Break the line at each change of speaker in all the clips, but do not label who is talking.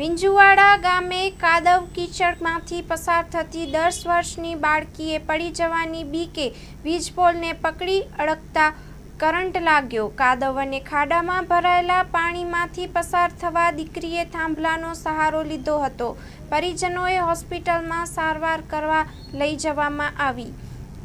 વિંજુવાડા ગામે કાદવ કીચડમાંથી પસાર થતી દસ વર્ષની બાળકીએ પડી જવાની બીકે વીજપોલને પકડી અડકતા કરંટ લાગ્યો. કાદવ અને ખાડામાં ભરાયેલા પાણીમાંથી પસાર થવા દીકરીએ થાંભલાનો સહારો લીધો હતો. પરિજનોએ હોસ્પિટલમાં સારવાર કરવા લઈ જવામાં આવી.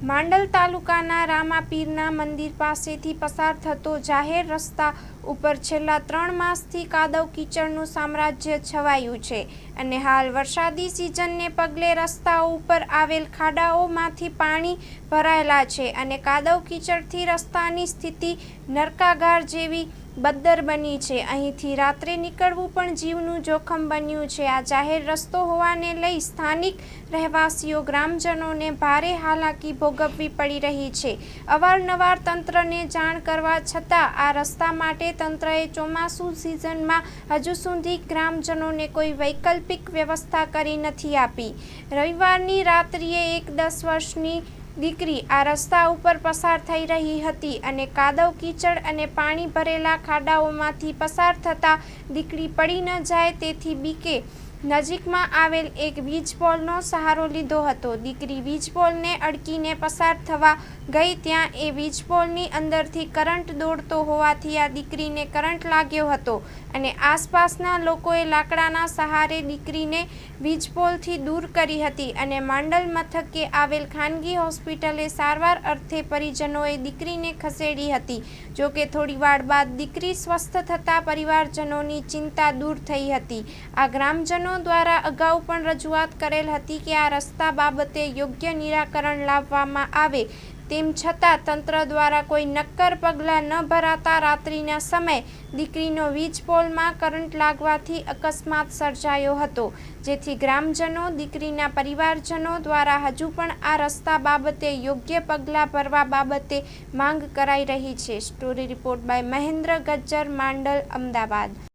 માંડલ તાલુકાના રામાપીરના મંદિર પાસેથી પસાર થતો જાહેર રસ્તા ઉપર છેલ્લા ત્રણ માસથી કાદવ કીચડનું સામ્રાજ્ય છવાયું છે અને હાલ વરસાદી સિઝનને પગલે રસ્તાઓ ઉપર આવેલ ખાડાઓમાંથી પાણી ભરાયેલા છે અને કાદવ કીચડથી રસ્તાની સ્થિતિ નરકાગાર જેવી બદ્દર બની છે. અહીંથી રાત્રે નીકળવું પણ જીવનું જોખમ બન્યું છે. આ જાહેર રસ્તો હોવાને લઈ સ્થાનિક રહેવાસીઓ, ગ્રામજનોને ભારે હાલાકી ભોગવવી પડી રહી છે. અવારનવાર તંત્રને જાણ કરવા છતાં આ રસ્તા માટે તંત્રએ ચોમાસુ સિઝનમાં હજુ સુધી ગ્રામજનોને કોઈ વૈકલ્પિક વ્યવસ્થા કરી નથી આપી. રવિવારની રાત્રિએ એક દસ વર્ષની દીકરી આ રસ્તા ઉપર પસાર થઈ રહી હતી અને કાદવ, કીચડ અને પાણી ભરેલા ખાડાઓમાંથી પસાર થતાં દીકરી પડી ન જાય તેથી બીકે નજીકમાં આવેલ એક વીજપોલનો સહારો લીધો હતો. દીકરી વીજપોલને અડકીને પસાર થવા ગઈ ત્યાં એ વીજપોલની અંદરથી કરંટ દોડતો હોવાથી આ દીકરીને કરંટ લાગ્યો હતો અને આસપાસના લોકોએ લાકડાના સહારે દીકરીને વીજપોલથી દૂર કરી હતી અને માંડલ મથકે આવેલ ખાનગી હોસ્પિટલે સારવાર અર્થે પરિજનોએ દીકરીને ખસેડી હતી. જોકે થોડીવાર બાદ દીકરી સ્વસ્થ થતાં પરિવારજનોની ચિંતા દૂર થઈ હતી. આ ગ્રામજનો દ્વારા અગાઉ પણ રજૂઆત કરેલ હતી કે આ રસ્તા બાબતે યોગ્ય નિરાકરણ લાવવામાં આવે. તેમ છતાં તંત્ર દ્વારા કોઈ નક્કર પગલાં ન ભરાતા રાત્રિના સમયે દીકરીનો વીજપોલમાં કરંટ લાગવાથી અકસ્માત સર્જાયો હતો. જેથી ગ્રામજનો, દીકરીના પરિવારજનો દ્વારા હજુ પણ આ રસ્તા બાબતે યોગ્ય પગલાં ભરવા બાબતે માંગ કરાઈ રહી છે. Story report by Mahendra Gajjar Mandal, Ahmedabad.